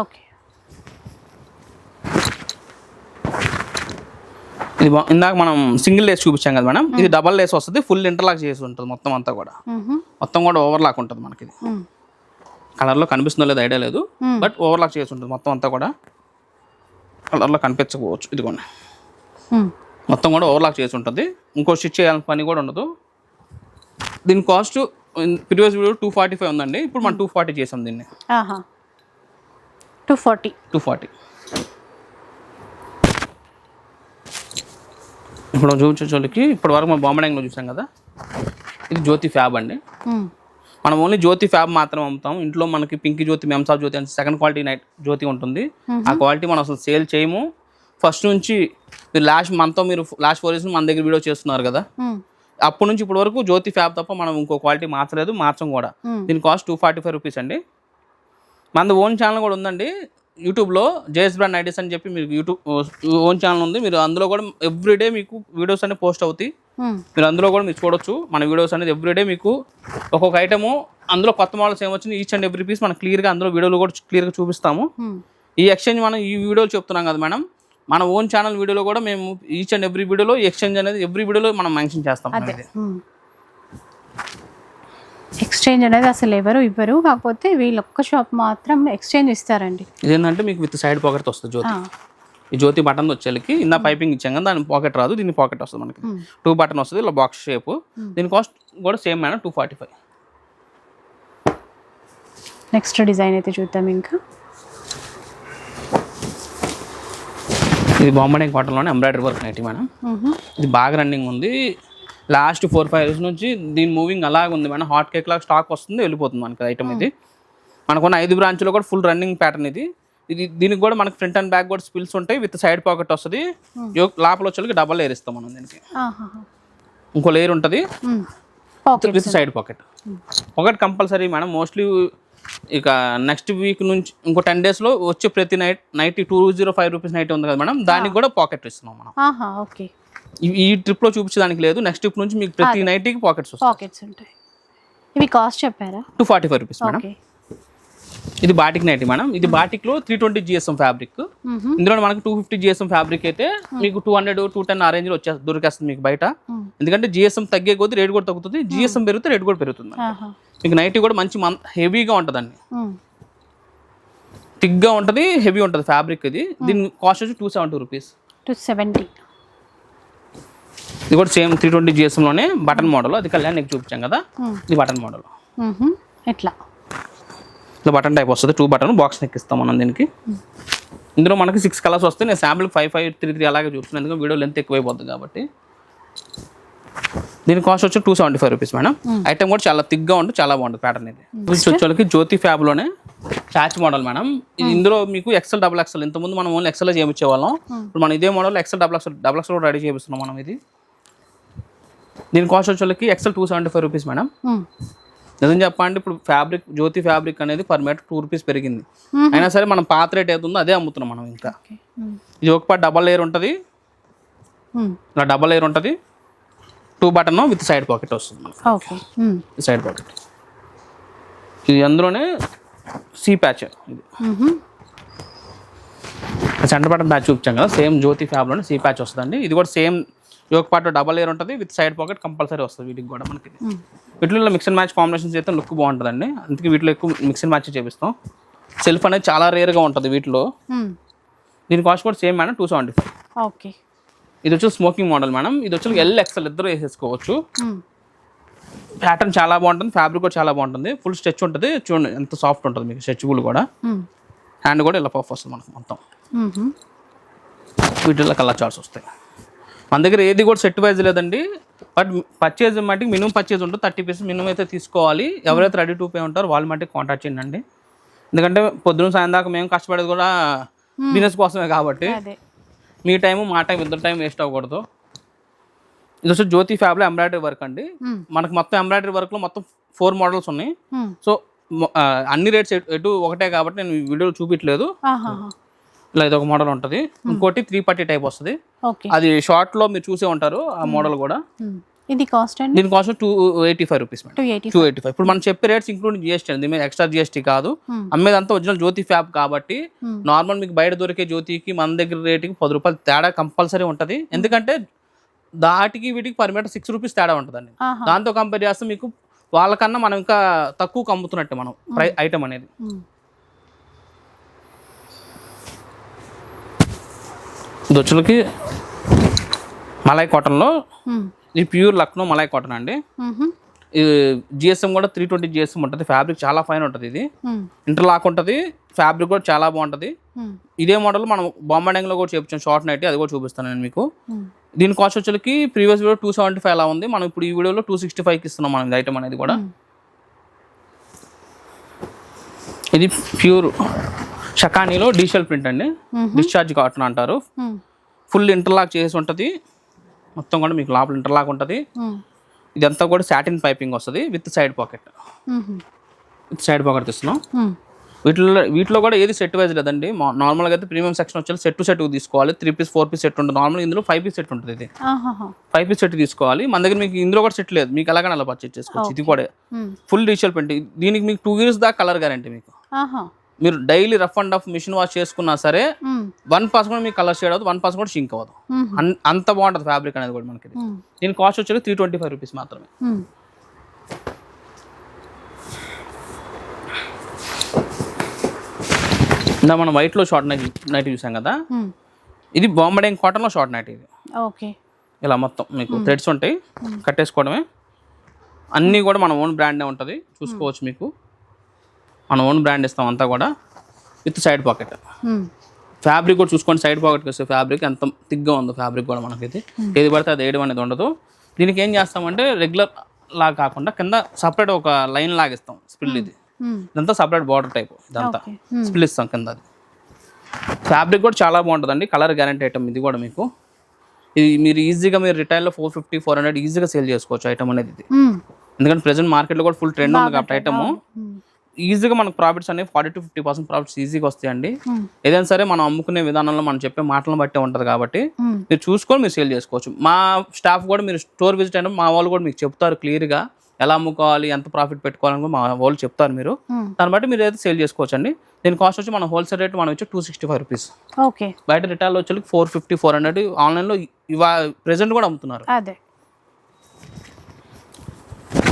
ఇది ఇందాక మనం సింగిల్ లేస్ చూపించాం కదా మేడం? ఇది డబల్ లేస్ వస్తుంది ఫుల్ ఇంటర్లాక్ చేసి ఉంటుంది మొత్తం అంతా కూడా. మొత్తం కూడా ఓవర్లాక్ ఉంటుంది మనకి ఇది. మ్మ్. కలర్లో కనిపిస్తుందో లేదో ఐడియా లేదు. బట్ ఓవర్లాక్ చేసి ఉంటుంది మొత్తం అంతా కూడా. కలర్లో కనిపించకపోవచ్చు ఇదిగోండి. మొత్తం కూడా ఓవర్లాక్ చేసి ఉంటుంది. ఇంకో స్టిచ్ చేయాలని పని కూడా ఉండదు. దీని cost previous video two forty five ఉందండి. ఇప్పుడు మనం టూ ఫార్టీ చేసాం దీన్ని. టూ ఫార్టీ టూ ఫార్టీ ఇప్పుడు చూపించోళ్ళకి ఇప్పటి వరకు మనం బాంబడంలో చూసాం కదా? ఇది జ్యోతి ఫ్యాబ్ అండి. మనం ఓన్లీ జ్యోతి ఫ్యాబ్ మాత్రం అమ్ముతాం. ఇంట్లో మనకి పింక్ జ్యోతి మెమ్సా జ్యోతి అని సెకండ్ క్వాలిటీ నైట్ జ్యోతి ఉంటుంది. ఆ క్వాలిటీ మనం అసలు సేల్ చేయము. ఫస్ట్ నుంచి మీరు లాస్ట్ మనతో మీరు లాస్ట్ ఫోర్ ఇయర్స్ మన దగ్గర వీడియో చేస్తున్నారు కదా? అప్పటి నుంచి ఇప్పటి వరకు జ్యోతి ఫ్యాబ్ తప్ప మనం ఇంకో క్వాలిటీ మార్చలేదు మార్చం కూడా. దీని cost two forty five rupees అండి. మనది ఓన్ ఛానల్ కూడా ఉందండి. యూట్యూబ్లో జేఎస్ బ్రాండ్ ఐడీస్ అని చెప్పి మీకు యూట్యూబ్ ఓన్ ఛానల్ ఉంది. మీరు అందులో కూడా ఎవ్రీడే మీకు వీడియోస్ అన్ని పోస్ట్ అవుతాయి. మీరు అందులో కూడా మీరు చూడొచ్చు. మన వీడియోస్ అనేది ఎవ్రీడే మీకు ఒక్కొక్క ఐటము అందులో కొత్త మోడల్స్ ఏమొచ్చింది ఈచ్ అండ్ ఎవ్రీ పీస్ మనం క్లియర్గా అందులో వీడియోలో కూడా క్లియర్గా చూపిస్తాము. ఈ ఎక్స్చేంజ్ మనం ఈ వీడియోలో చెప్తున్నాం కదా మేడం. మన ఓన్ ఛానల్ వీడియోలో కూడా మేము ఈచ్ అండ్ ఎవ్రీ వీడియోలో ఎక్స్చేంజ్ అనేది ఎవ్రీ వీడియోలో మనం మెన్షన్ చేస్తాం ఎక్స్చేంజ్ అనేది అసలు ఎవరు ఇవ్వరు. కాకపోతే వీళ్ళు ఒక్క షాప్ మాత్రం ఎక్స్చేంజ్ ఇస్తారండి. ఇదేంటంటే మీకు విత్ సైడ్ పాకెట్ వస్తుంది జ్యోతి. ఈ జ్యోతి బటన్ వచ్చేకి ఇందా పైపింగ్ ఇచ్చాం కదా దాని పాకెట్ రాదు దీని పాకెట్ వస్తుంది మనకి. టూ బటన్ వస్తుంది ఇలా బాక్స్ షేప్. దీని కాస్ట్ కూడా same madam two forty five. Next design అయితే చూద్దాం ఇంకా. ఇది బాంబడే కాటన్లోనే ఎంబ్రాయిడరీ వర్క్ నైటీ మేడం. ఇది బాగా రన్నింగ్ ఉంది. లాస్ట్ ఫోర్ ఫైవ్ ఇయర్స్ నుంచి దీని మూవింగ్ అలాగే ఉంది మేడం. హాట్ కేక్ లాగా స్టాక్ వస్తుంది వెళ్ళిపోతుంది మనకి ఐటమ్ ఇది. మనకున్న ఐదు బ్రాంచ్లో కూడా ఫుల్ రన్నింగ్ ప్యాటర్న్ ఇది. ఇది దీనికి కూడా మనకి ఫ్రంట్ అండ్ బ్యాక్ కూడా స్పిల్స్ ఉంటాయి విత్ సైడ్ పాకెట్ వస్తుంది. లోపల వచ్చేకి డబల్ లేయర్ ఇస్తాం మనం దీనికి. ఇంకో లేయర్ ఉంటుంది. With side pocket pocket compulsory madam. Mostly ఇక నెక్స్ట్ వీక్ నుంచి ఇంకో టెన్ డేస్లో వచ్చే ప్రతి night night two zero five rupees night ఉంది కదా మేడం. దానికి కూడా పాకెట్ ఇస్తున్నాం మనం. ఓకే ఈ- ఈ ట్రిప్లో చూపించడానికి లేదు. నెక్స్ట్ ట్రిప్ నుంచి మీకు ప్రతి నైట్కి పాకెట్స్ వస్తాయి. పాకెట్స్ ఉంటాయి. ఇవి కాస్ట్ చెప్పారా? Two forty five rupees madam. Okay ఇది బాటిక్ నైట్ మేడం. ఇది బాటిక్లో త్రీ ట్వంటీ జిఎస్ఎం ఫ్యాబ్రిక్. ఇందులో మనకి టూ ఫిఫ్టీ జిఎస్ఎం ఫ్యాబ్రిక్ అయితే మీకు టూ హండ్రెడ్ టూ టెన్ ఆ రేంజ్లో వచ్చేస్తుంది దొరికేస్తుంది మీకు బయట. మ్మ్. ఎందుకంటే జిఎస్ఎం తగ్గే కొద్దీ రేట్ కూడా తగ్గుతుంది. జిఎస్ఎం పెరిగితే రేట్ కూడా పెరుగుతుంది. మీకు నైట్ కూడా మంచి హెవీగా ఉంటుందండి. థిక్గా ఉంటుంది హెవీ ఉంటుంది ఫ్యాబ్రిక్ ఇది. దీని కాస్ట్ వచ్చి two seventy rupees two seventy ఇది కూడా సేమ్ త్రీ ట్వంటీ జిఎస్ఎంలోనే బటన్ మోడల్ అది కళ్యాణ్ నీకు చూపించాం కదా. ఇది బటన్ మోడల్. ఎట్లా? ఇట్లా బటన్ టైప్ వస్తుంది. టూ బటన్ బాక్స్ ఎక్కిస్తాం మనం దీనికి. ఇందులో మనకి సిక్స్ కలర్స్ వస్తాయి నేను sample five five three three అలాగే చూస్తున్నాను ఎందుకంటే వీడియో లెంత్ ఎక్కువైపోతుంది కాబట్టి. దీని కాస్ట్ వచ్చి two seventy five rupees madam item కూడా చాలా థిక్గా ఉంటుంది చాలా బాగుంటుంది ప్యాటర్న్ ఇది. వచ్చేసరికి జ్యోతి ఫ్యాబ్లోనే చాచ్ మోడల్ మేడం ఇది ఇందులో మీకు ఎక్సెల్ డబుల్ ఎక్సెల్ ఇంతకుముందు మనం ఓన్లీ ఎక్సెల్ చేయించేవాళ్ళం. ఇప్పుడు మనం ఇదే model XL double XL double XL కూడా రెడీ చేపిస్తున్నాం మనం ఇది. దీని కాస్ట్ వచ్చేసరికి XL two seventy five rupees madam. నిజం చెప్పండి ఇప్పుడు ఫ్యాబ్రిక్ జ్యోతి ఫ్యాబ్రిక్ అనేది పర్ మీటర్ టూ రూపీస్ పెరిగింది. మ్మ్. అయినా సరే మనం పాత రేట్ ఏది ఉందో అదే అమ్ముతున్నాం మనం ఇంకా. మ్మ్. ఇది ఒక పాటు డబల్ లేయర్ ఉంటుంది. ఇలా డబల్ లేయర్ ఉంటుంది. Two button with side pocket వస్తుంది. సైడ్ పాకెట్ ఇది అందులోనే సీ ప్యాచ్ ఇది. సెంటర్ బటన్ ప్యాచ్ చూపించాం కదా. సేమ్ జ్యోతి ఫ్యాబ్లోనే సీ ప్యాచ్ వస్తుందండి. ఇది కూడా సేమ్ ఒక పార్ట్ డబల్ లేయర్ ఉంటుంది విత్ సైడ్ పాకెట్ కంపల్సరీ వస్తుంది వీటికి కూడా మనకి. వీటిలో మిక్స్ అండ్ మ్యాచ్ కాంబినేషన్స్ అయితే లుక్ బాగుంటుందండి. అందుకే వీటిలో ఎక్కువ మిక్స్ అండ్ మ్యాచ్ చేపిస్తాం. సెల్ఫ్ అనేది చాలా రేర్గా ఉంటుంది వీటిలో. మ్మ్. దీని కాస్ట్ కూడా same madam two seventy five okay. ఇది వచ్చి స్మోకింగ్ మోడల్ మేడం ఇది వచ్చి ఎల్ ఎక్సెల్ ఇద్దరు వేసేసుకోవచ్చు. ప్యాటర్న్ చాలా బాగుంటుంది ఫ్యాబ్రిక్ కూడా చాలా బాగుంటుంది. ఫుల్ స్ట్రెచ్ ఉంటుంది. చూడండి ఎంత సాఫ్ట్ ఉంటుంది మీకు స్ట్రెచబుల్ కూడా. హ్యాండ్ కూడా ఇలా పఫ్ వస్తుంది మనకు మొత్తం. మ్మ్. వీటిల్లో కలర్ చార్ట్స్ వస్తాయి. మన దగ్గర ఏది కూడా సెట్ వైజ్ లేదండి. బట్ పర్చేజ్ మట్టికి మినిమం పర్చేజ్ ఉంటుంది. థర్టీ పీసెస్ మినిమం అయితే తీసుకోవాలి. ఎవరైతే రెడీ టు పే ఉంటారో వాళ్ళ మట్టికి కాంటాక్ట్ చేయండి ఎందుకంటే పొద్దున్న సాయం దాకా మేము కష్టపడేది కూడా బిజినెస్ కోసమే కాబట్టి మీ టైము మా టైం ఇద్దరు టైం వేస్ట్ అవ్వకూడదు. ఇది వచ్చి జ్యోతి ఫ్యాబ్లో ఎంబ్రాయిడరీ వర్క్ అండి. మ్మ్. మనకు మొత్తం ఎంబ్రాయిడరీ వర్క్లో మొత్తం ఫోర్ మోడల్స్ ఉన్నాయి. సో ఆ, అన్ని రేట్స్ ఎటు ఒకటే కాబట్టి నేను వీడియోలో చూపించలేదు. ఇలా ఇది ఒక మోడల్ ఉంటుంది ఇంకోటి త్రీ పర్టీ టైప్ వస్తుంది. అది షార్ట్లో మీరు చూసే ఉంటారు ఆ మోడల్ కూడా. మ్మ్. ఇది కాస్ట్ అండి? దీని cost two eighty five rupees two eighty five ఇప్పుడు మనం చెప్పే రేట్స్ ఇంక్లూడింగ్ జిఎస్టీ అండి. మీద ఎక్స్ట్రా జిఎస్టీ కాదు. Hmm. అమ్మేదంతా ఒరిజినల్ జ్యోతి ఫ్యాబ్ కాబట్టి Hmm. నార్మల్ మీకు బయట దొరికే జ్యోతికి మన దగ్గర రేటుకి పది రూపాయలు తేడా కంపల్సరీ ఉంటుంది. ఎందుకంటే దాటికి వీటికి పర్ మీటర్ సిక్స్ రూపీస్ తేడా ఉంటుందండి. దాంతో కంపేర్ చేస్తే మీకు వాళ్ళకన్నా మనం ఇంకా తక్కువ అమ్ముతున్నట్టే మనం ఐటమ్ అనేది. దొచ్చులకి మలై కాటన్లో. ఇది ప్యూర్ లక్నో మలై కాటన్ అండి. ఇది జిఎస్ఎం కూడా త్రీ ట్వంటీ జిఎస్ఎం ఉంటుంది ఫ్యాబ్రిక్ చాలా ఫైన్ ఉంటుంది ఇది. ఇంటర్లాక్ ఉంటుంది ఫ్యాబ్రిక్ కూడా చాలా బాగుంటుంది. ఇదే మోడల్ మనం బాంబాడింగ్లో కూడా చూపించాం షార్ట్ నైట్ అది కూడా చూపిస్తాను నేను మీకు. దీని కాస్ట్ వచ్చేకి previous video two seventy five అలా ఉంది మనం ఇప్పుడు ఈ వీడియోలో టూ సిక్స్టీ ఫైవ్కి ఇస్తున్నాం మనం ఐటమ్ అనేది కూడా. ఇది ప్యూర్ షకానీలో డిజిటల్ ప్రింట్ అండి. డిశ్చార్జ్ కాటన్ అంటారు. ఫుల్ ఇంటర్లాక్ చేసి ఉంటుంది మొత్తం కూడా మీకు లోపల ఇంటర్లాక్ ఉంటుంది. ఇదంతా కూడా సాటిన్ పైపింగ్ వస్తుంది with side pocket. With side pocket ఇస్తున్నాం మ్మ్. వీటిలో వీటిలో కూడా ఏది సెట్ వైజ్ లేదండి నార్మల్గా అయితే ప్రీమియం సెక్షన్ వచ్చి సెట్ టు సెట్ తీసుకోవాలి three piece four piece set ఉంటుంది నార్మల్ ఇందులో ఫైవ్ పీస్ సెట్ ఉంటుంది ఇది. ఫైవ్ పీస్ సెట్ తీసుకోవాలి మన దగ్గర మీకు ఇందులో కూడా సెట్ లేదు మీకు ఎలాగైనా అలా పర్చేజ్ చేసుకోవచ్చు ఇది కూడా. ఫుల్ డిజిటల్ ప్రింట్ దీనికి మీకు టూ ఇయర్స్ దాకా కలర్ గ్యారంటీ మీకు. మీరు daily rough and rough machine wash చేసుకున్నా సరే. వన్ పర్సెంట్ కూడా మీకు కలర్ షేడ్ అవ్వదు వన్ పర్సెంట్ కూడా షింక్ అవ్వదు. అంత బాగుంటుంది ఫ్యాబ్రిక్ అనేది కూడా మనకి. దీని కాస్ట్ వచ్చేది త్రీ ట్వంటీ ఫైవ్ రూపీస్ మాత్రమే. ఇందా మనం వైట్లో షార్ట్ నైట్ నైట్ చూసాం కదా. ఇది బాంబడింగ్ కాటన్లో షార్ట్ నైట్ ఇది. ఓకే. ఇలా మొత్తం మీకు థ్రెడ్స్ ఉంటాయి కట్టేసుకోవడమే. అన్నీ కూడా మన ఓన్ బ్రాండే ఉంటుంది చూసుకోవచ్చు మీకు. మన ఓన్ బ్రాండ్ ఇస్తాం అంతా కూడా విత్ సైడ్ పాకెట్. ఫ్యాబ్రిక్ కూడా చూసుకోండి సైడ్ పాకెట్కి వస్తే ఫ్యాబ్రిక్ ఎంత థిక్గా ఉందో ఫ్యాబ్రిక్ కూడా మనకి ఇది ఏది పడితే అది వేయడం అనేది ఉండదు. దీనికి ఏం చేస్తామంటే రెగ్యులర్ లాగా కాకుండా కింద సపరేట్ ఒక లైన్ లాగిస్తాం స్పిల్ ఇది. మ్మ్. ఇదంతా సపరేట్ బార్డర్ టైప్ ఇదంతా. స్పిల్ ఇస్తాం కింద అది. ఫ్యాబ్రిక్ కూడా చాలా బాగుంటుందండి. కలర్ గ్యారంటీ ఐటమ్ ఇది కూడా మీకు. ఇది మీరు ఈజీగా మీరు రిటైల్లో ఫోర్ ఫిఫ్టీ ఫోర్ హండ్రెడ్ ఈజీగా సేల్ చేసుకోవచ్చు ఐటమ్ అనేది ఇది. ఎందుకంటే ప్రెసెంట్ మార్కెట్లో కూడా ఫుల్ ట్రెండ్ ఉంది కాబట్టి ఐటమ్. ఈజీగా మనకు ప్రాఫిట్స్ అనేవి forty to fifty percent profits ఈజీగా వస్తాయండి. ఏదైనా సరే మనం అమ్ముకునే విధానంలో మనం చెప్పే మాటలను బట్టే ఉంటుంది కాబట్టి. మీరు చూసుకొని మీరు సేల్ చేసుకోవచ్చు మా స్టాఫ్ కూడా మీరు స్టోర్ విజిట్ అయినా మా వాళ్ళు కూడా మీకు చెప్తారు క్లియర్గా ఎలా అమ్ముకోవాలి ఎంత ప్రాఫిట్ పెట్టుకోవాలని కూడా మా వాళ్ళు చెప్తారు మీరు. దాన్ని బట్టి మీరు అయితే సేల్ చేసుకోవచ్చు అండి దీని కాస్ట్ వచ్చి మన హోల్సేల్ రేట్ మనం వచ్చి two sixty five rupees okay బయట రిటైల్ వచ్చి ఫోర్ ఫిఫ్టీ ఫోర్ హండ్రెడ్ ఆన్లైన్లో ఇవా ప్రెసెంట్ కూడా అమ్ముతున్నారు అదే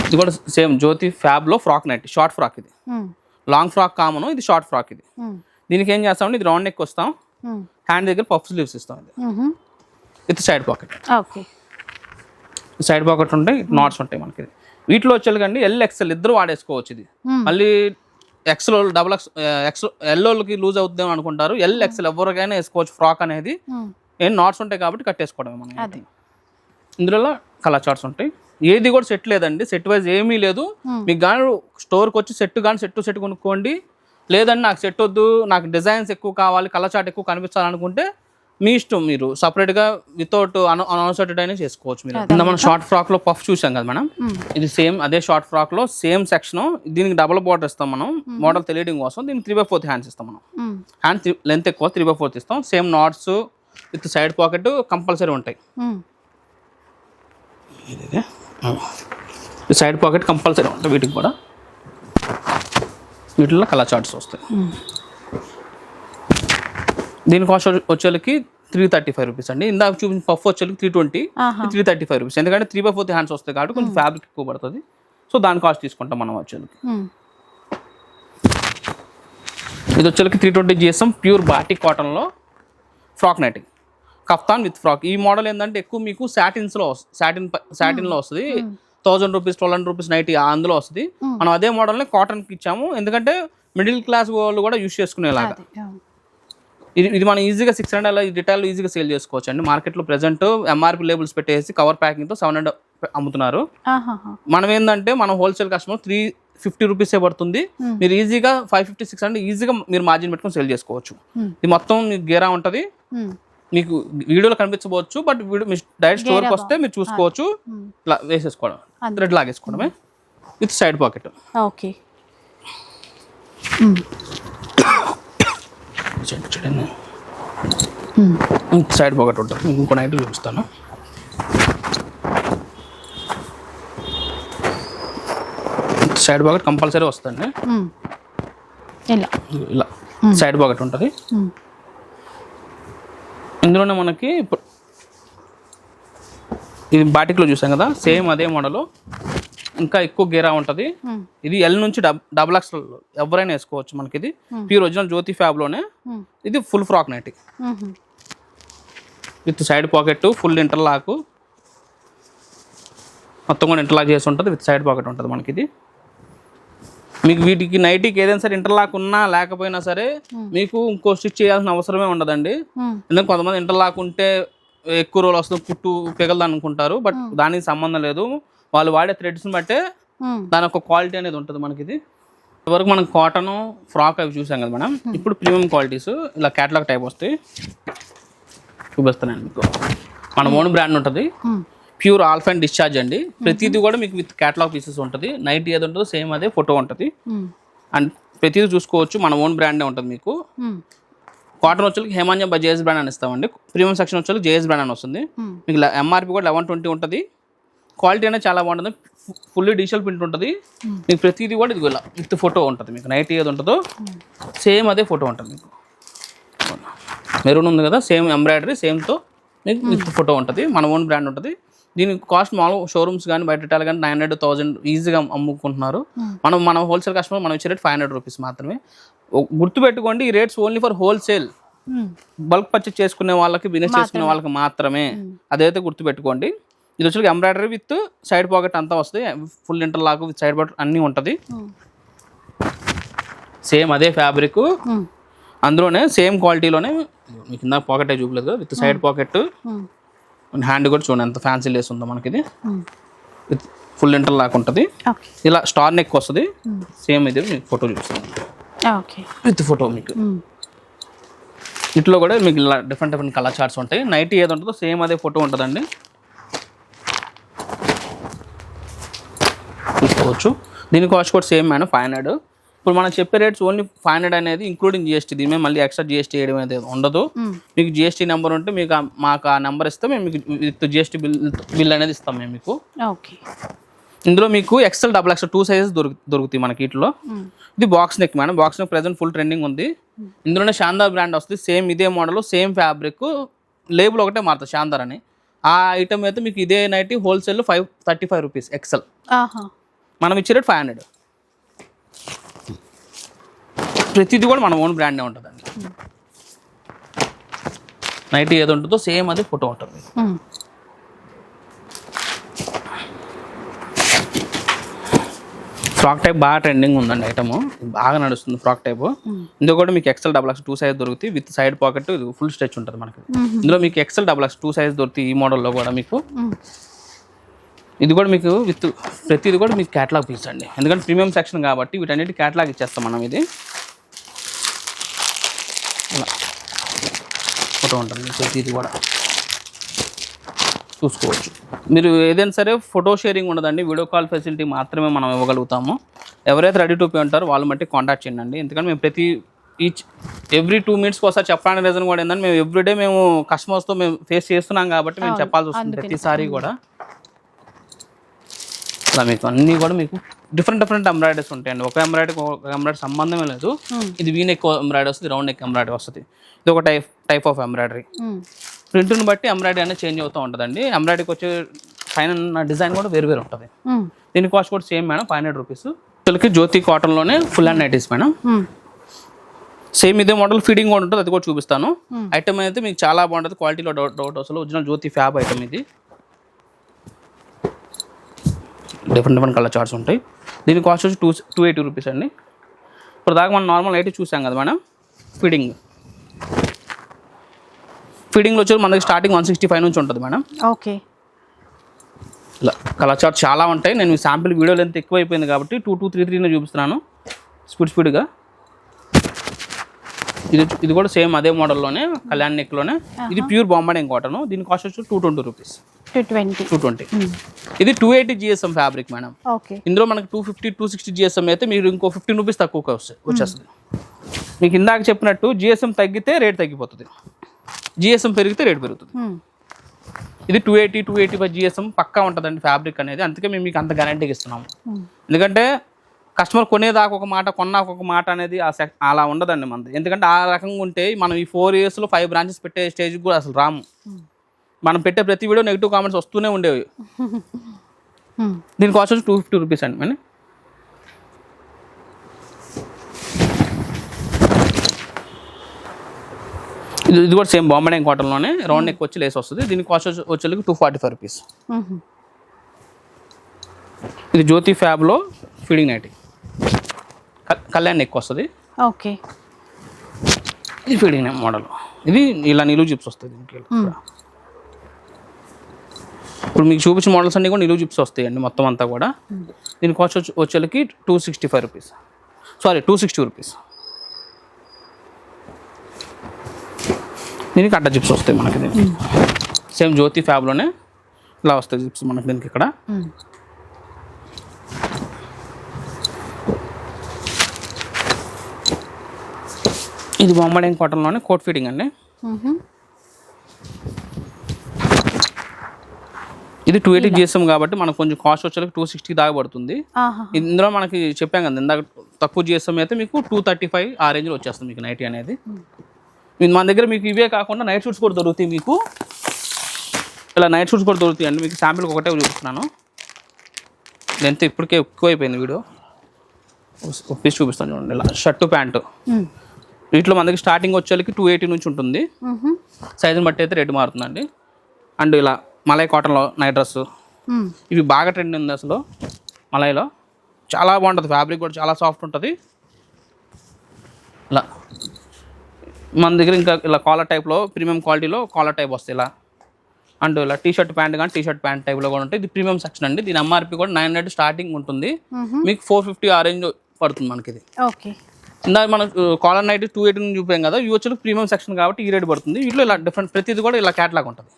ఇది కూడా సేమ్ జ్యోతి ఫ్యాబ్లో ఫ్రాక్ నైట్ షార్ట్ ఫ్రాక్ ఇది. లాంగ్ ఫ్రాక్ కామన్ ఇది షార్ట్ ఫ్రాక్ ఇది. దీనికి ఏం చేస్తామంటే ఇది రౌండ్ నెక్ వస్తాం. హ్యాండ్ దగ్గర పఫ్ స్లీవ్స్ ఇస్తాం ఇది. With side pocket okay side pocket ఉంటాయి నాట్స్ ఉంటాయి మనకి ఇది. వీటిలో వచ్చేకండి ఎల్ ఎక్స్ఎల్ ఇద్దరు వాడేసుకోవచ్చు ఇది. మళ్ళీ ఎక్స్ఎల్ డబుల్ ఎక్స్ ఎక్స్ ఎల్లోకి లూజ్ అవుతుందేమో అనుకుంటారు ఎల్ ఎక్స్ఎల్ ఎవరికైనా వేసుకోవచ్చు ఫ్రాక్ అనేది. ఏం నాట్స్ ఉంటాయి కాబట్టి కట్టేసుకోవడమే మనం ఇందులో కలర్ చార్ట్స్ ఉంటాయి ఏది కూడా సెట్ లేదండి. సెట్ వైజ్ ఏమీ లేదు. Hmm. మీకు కానీ స్టోర్కి వచ్చి సెట్ కానీ సెట్ టు సెట్ కొనుక్కోండి. లేదండి నాకు సెట్ వద్దు నాకు డిజైన్స్ ఎక్కువ కావాలి కలర్ చార్ట్ ఎక్కువ కనిపించాలనుకుంటే మీ ఇష్టం మీరు. సపరేట్గా వితౌట్ అన్ అనౌన్సెటెడ్ అయినా చేసుకోవచ్చు మీరు. మనం షార్ట్ ఫ్రాక్లో పఫ్ చూసాం కదా మేడం? మ్మ్. ఇది సేమ్ అదే షార్ట్ ఫ్రాక్లో సేమ్ సెక్షన్ దీనికి డబుల్ బార్డర్ ఇస్తాం మనం. మోడల్ తెలియడం కోసం దీనికి త్రీ బై ఫోర్త్ హ్యాండ్స్ ఇస్తాం మనం. మ్మ్. హ్యాండ్ లెంత్ ఎక్కువ త్రీ బై ఫోర్త్ ఇస్తాం. Same knots with side pocket compulsory ఉంటాయి. సైడ్ పాకెట్ కంపల్సరీ ఉంటుంది వీటికి కూడా. వీటిలో కలర్ చార్ట్స్ వస్తాయి. దీని కాస్ట్ వచ్చేకి త్రీ థర్టీ ఫైవ్ రూపీస్ అండి. ఇందాక చూపించిన పఫ్ వచ్చేకి three twenty. Three thirty five rupees ఎందుకంటే త్రీ బై ఫోర్త్ హ్యాండ్స్ వస్తాయి కాబట్టి కొంచెం ఫ్యాబ్రిక్ ఎక్కువ పడుతుంది. సో దాని కాస్ట్ తీసుకుంటాం మనం వచ్చేకి మ్మ్. ఇది వచ్చేకి three twenty GSM pure batik కాటన్లో ఫ్రాక్ నైటింగ్ కఫ్తాన్ విత్ ఫ్రాక్. ఈ మోడల్ ఏంటంటే ఎక్కువ మీకు సాటిన్స్లో సాటిన్ సాటిన్లో వస్తుంది. Thousand rupees twelve hundred rupees night అందులో వస్తుంది. మనం అదే మోడల్ని కాటన్కి ఇచ్చాము. ఎందుకంటే మిడిల్ క్లాస్ వాళ్ళు కూడా యూస్ చేసుకునేలాగా. ఇది ఇది మనం ఈజీగా సిక్స్ హండ్రెడ్ అలా రిటైల్ ఈజీగా సేల్ చేసుకోవచ్చు అండి మార్కెట్లో ప్రెసెంట్ ఎంఆర్పి లేబుల్స్ పెట్టేసి కవర్ ప్యాకింగ్తో సెవెన్ హండ్రెడ్ అమ్ముతున్నారు. మనం ఏంటంటే మనం హోల్సేల్ కస్టమర్ త్రీ ఫిఫ్టీ రూపీసే పడుతుంది. మీరు ఈజీగా ఫైవ్ ఫిఫ్టీ సిక్స్ హండ్రెడ్ ఈజీగా మీరు మార్జిన్ పెట్టుకొని సేల్ చేసుకోవచ్చు. ఇది మొత్తం మీకు గేరా ఉంటుంది. మీకు వీడియోలో కనిపించవచ్చు బట్ వీడియో మీ డైరెక్ట్ స్టోర్కి వస్తే మీరు చూసుకోవచ్చు. ఇట్లా వేసేసుకోవడం. Thread లాగేసుకోవడమే. With side pocket okay. చూడండి. సైడ్ పాకెట్ ఉంటుంది. మీకు ఇంకో నైట్ చూపిస్తాను. సైడ్ పాకెట్ కంపల్సరీ వస్తుంది. ఇలా. ఇలా. సైడ్ పాకెట్ ఉంటుంది. ఇందులోనే మనకి ఇది బాటిక్లో చూసాం కదా సేమ్ అదే మోడల్. ఇంకా ఎక్కువ గేరా ఉంటుంది. ఇది ఎల్ నుంచి డబ్ డబుల్ ఎక్స్ఎల్ ఎవరైనా వేసుకోవచ్చు మనకి ఇది ప్యూర్ ఒరిజినల్ జ్యోతి ఫ్యాబ్లోనే. ఇది full frock night. With side pocket full interlock. మొత్తం కూడా ఇంటర్లాక్ చేసి ఉంటుంది విత్ సైడ్ పాకెట్ ఉంటుంది మనకి ఇది మీకు వీటికి నైటీకి ఏదైనా సరే ఇంటర్లాక్ ఉన్నా లేకపోయినా సరే మీకు ఇంకో స్టిచ్ చేయాల్సిన అవసరమే ఉండదండి. ఎందుకంటే కొంతమంది ఇంటర్లాక్ ఉంటే ఎక్కువ రోజులు వస్తుంది కుట్టు పిగలదు అనుకుంటారు బట్ దానికి సంబంధం లేదు. వాళ్ళు వాడే థ్రెడ్స్ని బట్టే. దాని ఒక క్వాలిటీ అనేది ఉంటుంది మనకి ఇది ఇదివరకు మనం కాటన్ ఫ్రాక్ అవి చూసాం కదా మేడం. ఇప్పుడు ప్రీమియం క్వాలిటీస్ ఇలా క్యాటలాగ్ టైప్ వస్తాయి. చూపిస్తాను మీకు. మన ఓన్ బ్రాండ్ ఉంటుంది. ప్యూర్ ఆల్ఫ్ అండ్ డిశ్చార్జ్ అండి. ప్రతిదీ కూడా మీకు విత్ క్యాటలాగ్ పీసెస్ ఉంటుంది. నైట్ ఏది ఉంటుందో సేమ్ అదే ఫోటో ఉంటుంది. అండ్ ప్రతిదీ చూసుకోవచ్చు. మన ఓన్ బ్రాండే ఉంటుంది మీకు. కాటన్ వచ్చేకి హేమాంజ బై జేఎస్ బ్రాండ్ అని ఇస్తామండి. ప్రీమియం సెక్షన్ వచ్చేకి జేఎస్ బ్రాండ్ అని వస్తుంది. మీకు ఎంఆర్పి కూడా లెవెన్ ట్వంటీ ఉంటుంది. క్వాలిటీ అనేది చాలా బాగుంటుంది. ఫుల్లీ డిజిటల్ ప్రింట్ ఉంటుంది. మీకు ప్రతిదీ కూడా ఇది ఇలా విత్ ఫోటో ఉంటుంది మీకు. నైట్ ఏది ఉంటుందో సేమ్ అదే ఫోటో ఉంటుంది మీకు. మెరూన్ ఉంది కదా సేమ్ ఎంబ్రాయిడరీ సేమ్తో మీకు విత్ ఫోటో ఉంటుంది. మన ఓన్ బ్రాండ్ ఉంటుంది. దీని కాస్ట్ మామూలు షోరూమ్స్ కానీ బయట రిటైల్ కానీ నైన్ హండ్రెడ్ థౌసండ్ ఈజీగా అమ్ముకుంటున్నారు. మనం మన హోల్సేల్ కస్టమర్ మనం ఇచ్చే రేట్ ఫైవ్ హండ్రెడ్ రూపీస్ మాత్రమే. గుర్తుపెట్టుకోండి ఈ rates only for wholesale. Bulk purchase చేసుకునే వాళ్ళకి బిజినెస్ చేసుకునే వాళ్ళకి మాత్రమే. అదైతే గుర్తుపెట్టుకోండి. ఇది వచ్చి ఎంబ్రాయిడరీ విత్ సైడ్ పాకెట్ అంతా వస్తుంది. Full interlock with side pocket అన్నీ ఉంటుంది. సేమ్ అదే ఫ్యాబ్రిక్. అందులోనే సేమ్ క్వాలిటీలోనే మీకు ఇందాక పాకెట్ చూపలేదు విత్ సైడ్ పాకెట్. హ్యాండ్ కూడా చూడండి ఎంత ఫ్యాన్సీ లేస్ ఉందో మనకి ఇది ఫుల్ ఇంటర్ లాక్ ఉంటుంది. ఇలా స్టార్ నెక్ వస్తుంది. సేమ్ ఇది మీకు ఫోటో చూపిస్తాను. ఓకే విత్ ఫోటో మీకు. ఉమ్. ఇట్లో కూడా మీకు ఇలా డిఫరెంట్ డిఫరెంట్ కలర్ చార్ట్స్ ఉంటాయి. నైట్ ఏది ఉంటుందో సేమ్ అదే ఫోటో ఉంటుందండి. చూసుకోవచ్చు. దీని కాస్ట్ కూడా సేమ్ మేడం ఫైవ్ హండ్రెడ్ ఇప్పుడు మనం చెప్పే రేట్స్ ఓన్లీ ఫైవ్ హండ్రెడ్ అనేది ఇంక్లూడింగ్ జిఎస్టీ దీని మీద మళ్ళీ ఎక్స్ట్రా జిఎస్టీ వేయడం అనేది ఉండదు. ఉమ్. మీకు జిఎస్టీ నెంబర్ ఉంటే మీకు మాకు ఆ నెంబర్ ఇస్తే మేము మీకు విత్ జిఎస్టీ బిల్ బిల్ అనేది ఇస్తాం మేము మీకు. ఓకే ఇందులో మీకు XL double XL two sizes దొరుకు దొరుకుతాయి మనకి వీటిలో. ఉమ్. ఇది box neck madam box neck present full trending ఉంది. ఇందులోనే శాందార్ బ్రాండ్ వస్తుంది. సేమ్ ఇదే మోడల్ సేమ్ ఫ్యాబ్రిక్ లేబుల్ ఒకటే మారుతుంది శాందార్ అని. ఆ ఐటమ్ అయితే మీకు ఇదే night wholesale five thirty five rupees XL మనం ఇచ్చే రేట్ ఫైవ్ హండ్రెడ్ ప్రతిదీ కూడా మన ఓన్ బ్రాండే ఉంటుందండి. నైట్ ఏది ఉంటుందో సేమ్ అది ఫోటో ఉంటుంది. ఫ్రాక్ టైప్ బాగా ట్రెండింగ్ ఉందండి ఐటమ్ బాగా నడుస్తుంది ఫ్రాక్ టైప్ ఇందులో కూడా మీకు XL double X two size దొరుకుతాయి. విత్ సైడ్ పాకెట్ ఇది ఫుల్ స్ట్రెచ్ ఉంటుంది మనకి. ఇందులో మీకు XL double X two size దొరుకుతాయి ఈ మోడల్లో కూడా మీకు. ఇది కూడా మీకు విత్ ప్రతిది కూడా మీకు క్యాటలాగ్ పీస్ అండి. ఎందుకంటే ప్రీమియం సెక్షన్ కాబట్టి వీటన్నిటి క్యాటలాగ్ ఇచ్చేస్తాం మనం ఇది. ఇలా ఫోటో ఉంటుంది. ప్రతిది కూడా చూసుకోవచ్చు. మీరు ఏదైనా సరే ఫోటో షేరింగ్ ఉండదండి. వీడియో కాల్ ఫెసిలిటీ మాత్రమే మనం ఇవ్వగలుగుతాము. ఎవరైతే రెడీ టు పే ఉంటారో వాళ్ళు మట్టి కాంటాక్ట్ చేయండి. ఎందుకంటే మేము ప్రతి ఈచ్ ఎవ్రీ టూ మినిట్స్కి ఒకసారి చెప్పడానికి రీజన్ కూడా ఏంటంటే మేము ఎవ్రీడే మేము కస్టమర్స్తో మేము ఫేస్ చేస్తున్నాం కాబట్టి మేము చెప్పాల్సి వస్తుంది ప్రతిసారి కూడా. ఇలా మీకు అన్నీ కూడా మీకు డిఫరెంట్ డిఫరెంట్ ఎంబ్రాయిడరీస్ ఉంటాయండి. ఒక ఎంబ్రాయిడరీ ఒక ఎంబ్రాయిడరీ సంబంధమే లేదు. ఇది వీ నెక్ ఎంబ్రాయిడరీ వస్తుంది రౌండ్ నెక్ ఎంబ్రాయిడరీ వస్తుంది. ఇది ఒక టైప్ టైప్ ఆఫ్ ఎంబ్రాయిడరీ. ప్రింట్ని బట్టి ఎంబ్రాయిడరీ అనేది చేంజ్ అవుతూ ఉంటుందండి. ఎంబ్రాయిడరీకి వచ్చే పైన డిజైన్ కూడా వేరు వేరు ఉంటుంది. ఉమ్. దీని కాస్ట్ కూడా same madam five hundred rupees అసలుకి Jyothi కాటన్లోనే full and nighties madam. Same ఇదే మోడల్ ఫీడింగ్ కూడా ఉంటుంది అది కూడా చూపిస్తాను. Hmm. ఐటమ్ అయితే మీకు చాలా బాగుంటుంది క్వాలిటీలో డౌట్ డౌట్ అసలు. ఒరిజినల్ జ్యోతి ఫ్యాబ్ ఐటమ్ ఇది. డిఫరెంట్ డిఫరెంట్ కలర్ చార్ట్స్ ఉంటాయి. దీని కాస్ట్ వచ్చి టూ టూ ఎయిటీ రూపీస్ అండి. ఇప్పుడు దాకా మనం నార్మల్ అయితే చూసాం కదా మేడం? ఫీడింగ్ ఫీడింగ్లో వచ్చి మనకి స్టార్టింగ్ వన్ సిక్స్టీ ఫైవ్ నుంచి ఉంటుంది మేడం. ఓకే. ఇలా కలర్ చార్ట్ చాలా ఉంటాయి. నేను మీ శాంపిల్ వీడియో లెంత్ ఎక్కువ అయిపోయింది కాబట్టి టూ టూ త్రీ త్రీనే చూపిస్తున్నాను. స్పీడ్ స్పీడ్గా ఇది ఇది కూడా సేమ్ అదే మోడల్లోనే కళ్యాణ్ నెక్లోనే. ఇది ప్యూర్ బాంబాడింగ్ కాటన్ దీని కాస్ట్ వచ్చి two twenty rupees two twenty ఇది two eighty GSM fabric madam ఇందులో మనకి two fifty two sixty GSM అయితే మీరు ఇంకో ఫిఫ్టీన్ రూపీస్ తక్కువగా వస్తాయి వచ్చేస్తుంది. మీకు ఇందాక చెప్పినట్టు జిఎస్ఎం తగ్గితే రేట్ తగ్గిపోతుంది. జిఎస్ఎం పెరిగితే రేట్ పెరుగుతుంది. ఇది two eighty two eighty five GSM పక్కా ఉంటుందండి ఫ్యాబ్రిక్ అనేది. అందుకే మేము మీకు అంత గ్యారంటీకి ఇస్తున్నాము. ఎందుకంటే కస్టమర్ కొనేదాకా ఒక మాట కొన్నాక ఒక మాట అనేది ఆ సెక్ అలా ఉండదండి మనది. ఎందుకంటే ఆ రకంగా ఉంటే మనం ఈ ఫోర్ ఇయర్స్లో ఫైవ్ బ్రాంచెస్ పెట్టే స్టేజ్కి కూడా అసలు రాము. మనం పెట్టే ప్రతి వీడియో నెగిటివ్ కామెంట్స్ వస్తూనే ఉండేవి. దీని కాస్ట్ వచ్చి టూ ఫిఫ్టీ రూపీస్ అండి. మరి? ఇది ఇది కూడా సేమ్ బాంబే కాటన్లోనే రౌండ్ నెక్ వచ్చి లేస్ వస్తుంది. దీని కాస్ట్ వచ్చి వచ్చేకి టూ ఫార్టీ ఫైవ్ రూపీస్. ఇది జ్యోతి ఫ్యాబ్లో ఫీడింగ్ నైటీ. క- కళ్యాణ్ నెక్ వస్తుంది. ఓకే. ఇది ఫీడింగ్ మోడల్. ఇది ఇలా నిలువు జిప్స్ వస్తుంది. ఇప్పుడు మీకు చూపించిన మోడల్స్ అన్ని కూడా నిలువు జిప్స్ వస్తాయండి మొత్తం అంతా కూడా. దీని కాస్ట్ వచ్చి వచ్చేకి two sixty five rupees sorry two sixty rupees దీనికి అడ్డ జిప్స్ వస్తాయి మనకి దీనికి. సేమ్ జ్యోతి ఫ్యాబ్లోనే ఇలా వస్తాయి జిప్స్ మనకి దీనికి ఇక్కడ. ఇది బొమ్మడేం కాటన్లోనే కోట్ ఫీడింగ్ అండి. ఇది టూ ఎయిటీ జిఎస్ఎం కాబట్టి మనకు కొంచెం కాస్ట్ వచ్చేకి టూ సిక్స్టీ దాకా పడుతుంది. ఇందులో మనకి చెప్పాం కదా ఇందాక తక్కువ జిఎస్ఎం అయితే మీకు టూ థర్టీ ఫైవ్ ఆ రేంజ్లో వచ్చేస్తుంది మీకు నైటీ అనేది. మన దగ్గర మీకు ఇవే కాకుండా నైట్ షూట్స్ కూడా దొరుకుతాయి మీకు. ఇలా నైట్ షూట్స్ కూడా దొరుకుతాయి అండి మీకు శాంపిల్ ఒకటే చూపిస్తున్నాను. లెంత్ ఇప్పటికే ఎక్కువ అయిపోయింది వీడియో పీస్ చూపిస్తాను చూడండి ఇలా షర్టు ప్యాంటు. వీటిలో మన దగ్గర స్టార్టింగ్ వచ్చేకి టూ ఎయిటీ నుంచి ఉంటుంది. సైజుని బట్టి అయితే రేటు మారుతుందండి. అండ్ ఇలా మలై కాటన్లో నైట్ డ్రెస్. ఇవి బాగా ట్రెండ్ ఉంది అసలు మలైలో. చాలా బాగుంటుంది ఫ్యాబ్రిక్ కూడా చాలా సాఫ్ట్ ఉంటుంది. ఇలా. మన దగ్గర ఇంకా ఇలా కాలర్ టైప్లో ప్రీమియం క్వాలిటీలో కాలర్ టైప్ వస్తాయి ఇలా. అండ్ ఇలా టీ షర్ట్ ప్యాంట్ కానీ టీ షర్ట్ ప్యాంట్ టైప్లో కూడా ఉంటాయి. ఇది ప్రీమియం సెక్షన్ అండి. దీని ఎంఆర్పి కూడా నైన్ హండ్రెడ్ స్టార్టింగ్ ఉంటుంది. మీకు ఫోర్ ఫిఫ్టీ ఆ రేంజ్ పడుతుంది మనకి ఇది. ఓకే ఇందాక మనకు కాలర్ నైట్ టూ ఎయిటీ నుంచి చూపాం కదా ఇవి వచ్చి ప్రీమియం సెక్షన్ కాబట్టి ఈ రేట్ పడుతుంది. వీటిలో ఇలా డిఫరెంట్ ప్రతిది కూడా ఇలా క్యాట్లాగ్ ఉంటుంది.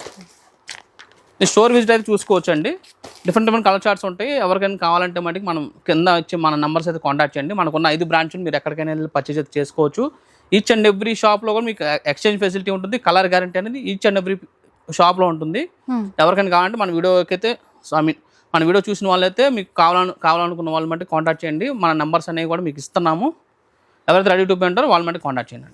స్టోర్ విజిట్ అయితే చూసుకోవచ్చు అండి డిఫరెంట్ డిఫరెంట్ కలర్ చార్ట్స్ ఉంటాయి. ఎవరికైనా కావాలంటే మటుకు మనం కింద వచ్చి మన నెంబర్స్ అయితే కాంటాక్ట్ చేయండి. మనకున్న ఐదు బ్రాంచ్లు మీరు ఎక్కడికైనా వెళ్ళి పర్చేజ్ అయితే చేసుకోవచ్చు. ఈచ్ అండ్ ఎవ్రీ షాప్లో కూడా మీకు ఎక్స్చేంజ్ ఫెసిలిటీ ఉంటుంది. కలర్ గ్యారంటీ అనేది ఈచ్ అండ్ ఎవ్రీ షాప్లో ఉంటుంది. ఎవరికైనా కావాలంటే మన వీడియోకి అయితే ఐ మీన్ మన వీడియో చూసిన వాళ్ళైతే మీకు కావాలను కావాలనుకున్న వాళ్ళ మట్టి కాంటాక్ట్ చేయండి. మన నెంబర్స్ అనేవి కూడా మీకు ఇస్తున్నాము. ఎవరైతే రెడీ టు పే ఉంటారో వాళ్ళ మట్టి కాంటాక్ట్ చేయండి.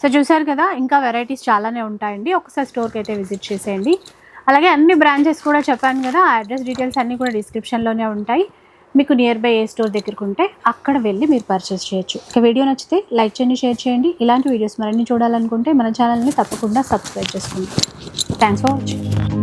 సో చూసారు కదా ఇంకా వెరైటీస్ చాలానే ఉంటాయండి. ఒకసారి స్టోర్కి అయితే విజిట్ చేసేయండి. అలాగే అన్ని బ్రాంచెస్ కూడా చెప్పాను కదా ఆ అడ్రస్ డీటెయిల్స్ అన్నీ కూడా డిస్క్రిప్షన్లోనే ఉంటాయి. మీకు నియర్ బై ఏ స్టోర్ దగ్గరకు ఉంటే అక్కడ వెళ్ళి మీరు పర్చేస్ చేయొచ్చు. ఇక వీడియో నచ్చితే లైక్ చేయండి షేర్ చేయండి. ఇలాంటి వీడియోస్ మరిన్ని చూడాలనుకుంటే మన ఛానల్ని తప్పకుండా సబ్స్క్రైబ్ చేసుకోండి. Thanks for watching